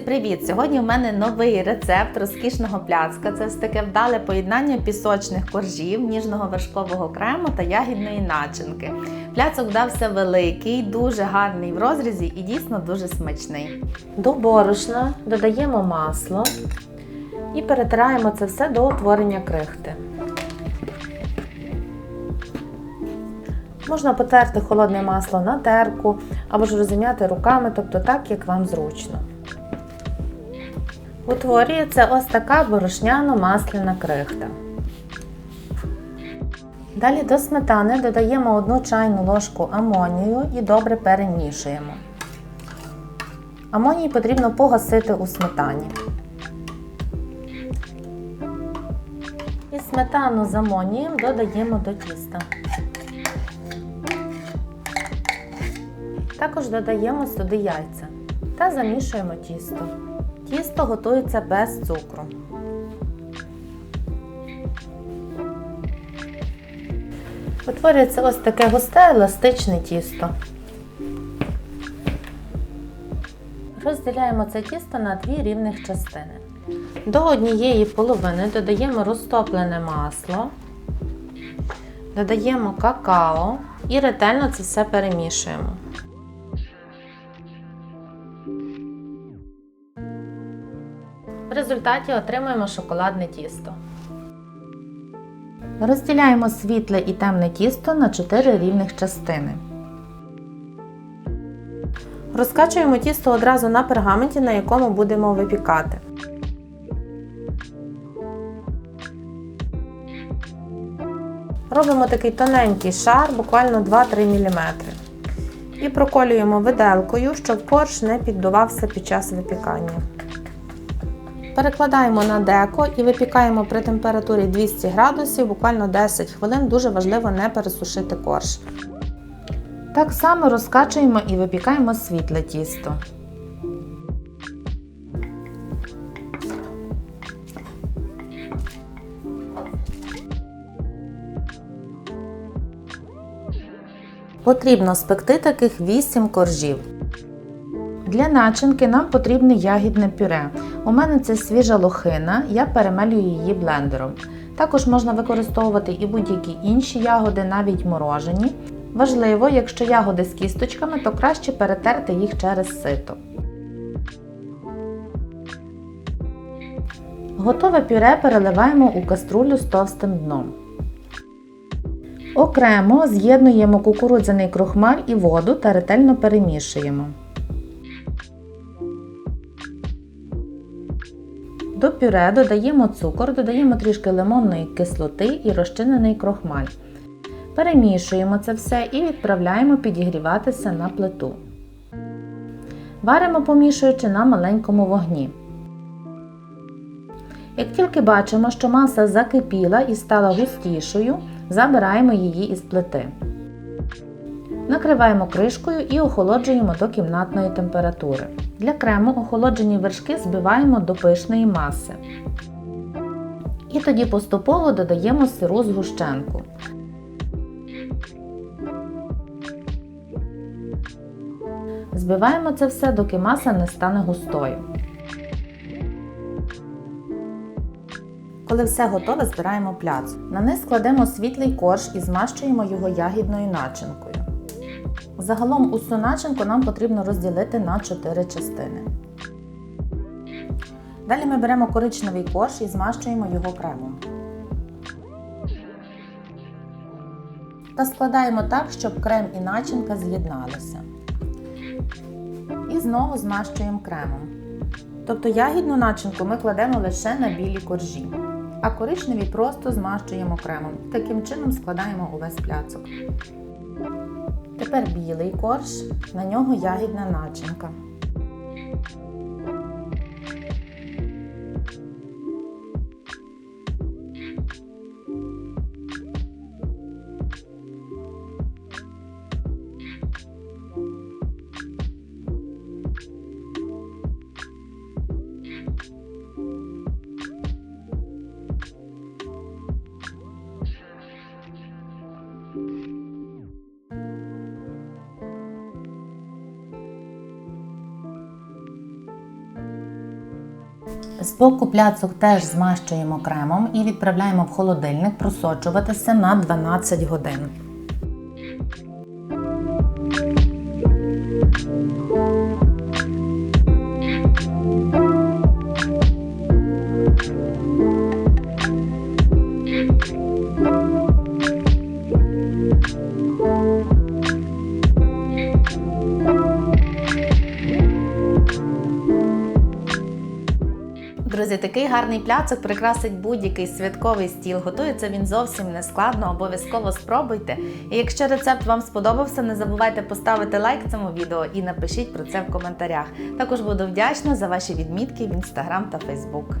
привіт! Сьогодні у мене новий рецепт розкішного пляцка. Це ось таке вдале поєднання пісочних коржів, ніжного вершкового крему та ягідної начинки. Пляцок вдався великий, дуже гарний в розрізі і дійсно дуже смачний. До борошна додаємо масло і перетираємо це все до утворення крихти. Можна потерти холодне масло на терку або ж розім'яти руками, тобто так, як вам зручно. Утворюється ось така борошняно-масляна крихта. Далі до сметани додаємо 1 чайну ложку амонію і добре перемішуємо. Амоній потрібно погасити у сметані. І сметану з амонієм додаємо до тіста. Також додаємо сюди яйця та замішуємо тісто. Тісто готується без цукру. Утворюється ось таке густе еластичне тісто. Розділяємо це тісто на дві рівних частини. До однієї половини додаємо розтоплене масло, додаємо какао і ретельно це все перемішуємо. В результаті отримуємо шоколадне тісто. Розділяємо світле і темне тісто на 4 рівних частини. Розкачуємо тісто одразу на пергаменті, на якому будемо випікати. Робимо такий тоненький шар, буквально 2-3 мм. І проколюємо виделкою, щоб корж не піддувався під час випікання. Перекладаємо на деко і випікаємо при температурі 200 градусів буквально 10 хвилин. Дуже важливо не пересушити корж. Так само розкачуємо і випікаємо світле тісто. Потрібно спекти таких 8 коржів. Для начинки нам потрібне ягідне пюре. У мене це свіжа лохина, я перемелюю її блендером. Також можна використовувати і будь-які інші ягоди, навіть морожені. Важливо, якщо ягоди з кісточками, то краще перетерти їх через сито. Готове пюре переливаємо у каструлю з товстим дном. Окремо з'єднуємо кукурудзяний крохмаль і воду та ретельно перемішуємо. До пюре додаємо цукор, додаємо трішки лимонної кислоти і розчинений крохмаль. Перемішуємо це все і відправляємо підігріватися на плиту. Варимо помішуючи на маленькому вогні. Як тільки бачимо, що маса закипіла і стала густішою, забираємо її із плити. Накриваємо кришкою і охолоджуємо до кімнатної температури. Для крему охолоджені вершки збиваємо до пишної маси. І тоді поступово додаємо сиру згущенку. Збиваємо це все, доки маса не стане густою. Коли все готове, збираємо пляц. На низ складемо світлий корж і змащуємо його ягідною начинкою. Загалом усю начинку нам потрібно розділити на 4 частини. Далі ми беремо коричневий корж і змащуємо його кремом. Та складаємо так, щоб крем і начинка з'єдналися. І знову змащуємо кремом. Тобто ягідну начинку ми кладемо лише на білі коржі, а коричневі просто змащуємо кремом. Таким чином складаємо увесь пляцок. Тепер білий корж, на нього ягідна начинка. Збоку пляцок теж змащуємо кремом і відправляємо в холодильник просочуватися на 12 годин. Друзі, такий гарний пляцок прикрасить будь-який святковий стіл. Готується він зовсім не складно, обов'язково спробуйте. І якщо рецепт вам сподобався, не забувайте поставити лайк цьому відео і напишіть про це в коментарях. Також буду вдячна за ваші відмітки в інстаграм та фейсбук.